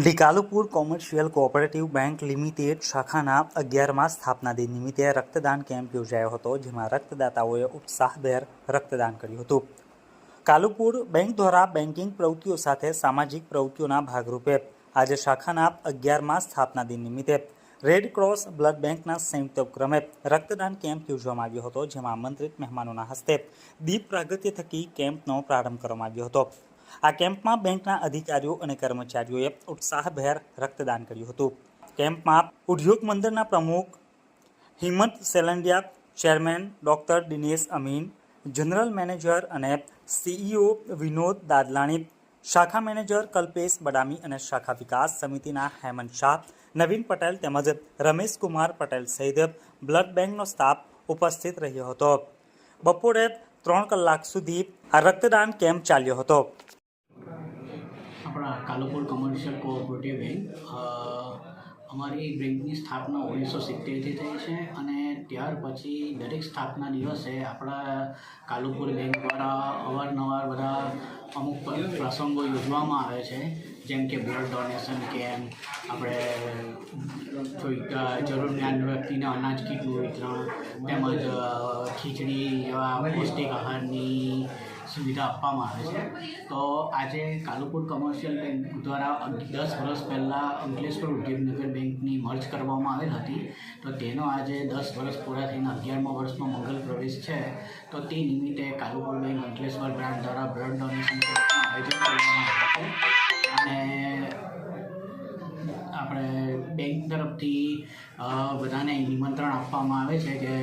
ઢીકાલુપુર commercial cooperative bank limited શાખાના અગિયારમાં સ્થાપના દિન નિમિત્તે રક્તદાન કેમ્પ યોજાયો હતો, જેમાં રક્તદાતાઓએ ઉત્સાહભેર રક્તદાન કર્યું હતું. કાલુપુર બેંક દ્વારા બેન્કિંગ પ્રવૃત્તિઓ સાથે સામાજિક પ્રવૃત્તિઓના ભાગરૂપે આજે શાખાના અગિયારમાં સ્થાપના દિન નિમિત્તે રેડ ક્રોસ બ્લડ બેંકના સંયુક્ત ઉપક્રમે રક્તદાન કેમ્પ યોજવામાં આવ્યો હતો, જેમાં આમંત્રિત મહેમાનોના હસ્તે દીપ પ્રાગત્ય થકી કેમ્પનો પ્રારંભ કરવામાં આવ્યો હતો. આ કેમ્પમાં બેંકના અધિકારીઓ અને કર્મચારીઓએ ઉત્સાહભેર રક્તદાન કર્યું હતું. કેમ્પમાં ઉદ્યોગ મંદિરના પ્રમુખ Himmat Selandia, chairman doctor Dinesh Amin, general manager અને સીઈઓ વિનોદ દાદલાણી, શાખા મેનેજર કલ્પેશ બડામી અને શાખા વિકાસ સમિતિના હેમંત શાહ, નવીન પટેલ તેમજ રમેશ કુમાર પટેલ સહિત બ્લડ બેંકનો સ્ટાફ ઉપસ્થિત રહ્યો હતો. બપોરે ત્રણ કલાક સુધી આ રક્તદાન કેમ્પ ચાલ્યો હતો. આપણા કાલુપુર કમર્શિયલ કોઓપરેટિવ બેંક અમારી બેંકની સ્થાપના ઓગણીસો સિત્તેરથી થઈ છે અને ત્યાર પછી દરેક સ્થાપના દિવસે આપણા કાલુપુર બેંક દ્વારા અવારનવાર બધા અમુક પ્રસંગો યોજવામાં આવે છે. જેમ કે બ્લડ ડોનેશન કેમ્પ આપણે કોઈ જરૂર જરૂરિયાત વ્યક્તિને અનાજ કીટનું વિતરણ તેમજ ખીચડી જેવા પૌષ્ટિક આહારની સુવિધા આપવામાં આવે છે. તો આજે કાલુપુર કમર્શિયલ બેંક દ્વારા દસ વર્ષ પહેલાં અંકલેશ્વર ઉદ્યોગનગર બેંકની મર્જ કરવામાં આવેલ હતી. તો તેનો આજે દસ વર્ષ પૂરા થઈને અગિયારમા વર્ષનો મંગલ પ્રવેશ છે. તો તે નિમિત્તે કાલુપુર બેંક અંકલેશ્વર બ્રાન્ડ દ્વારા બ્લડ ડોનેશન આયોજન કરવામાં આવ્યું છે. અને આપણે બેંક તરફથી બધાને નિમંત્રણ આપવામાં આવે છે કે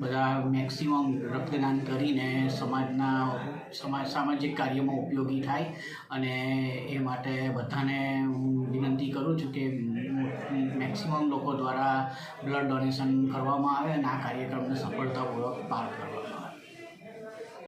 બધા મેક્સિમમ રક્તદાન કરીને સમાજના, સમાજ સામાજિક કાર્યમાં ઉપયોગી થાય. અને એ માટે બધાને હું વિનંતી કરું છું કે મેક્સિમમ લોકો દ્વારા બ્લડ ડોનેશન કરવામાં આવે અને આ કાર્યક્રમને સફળતાપૂર્વક પાર કરવામાં આવે.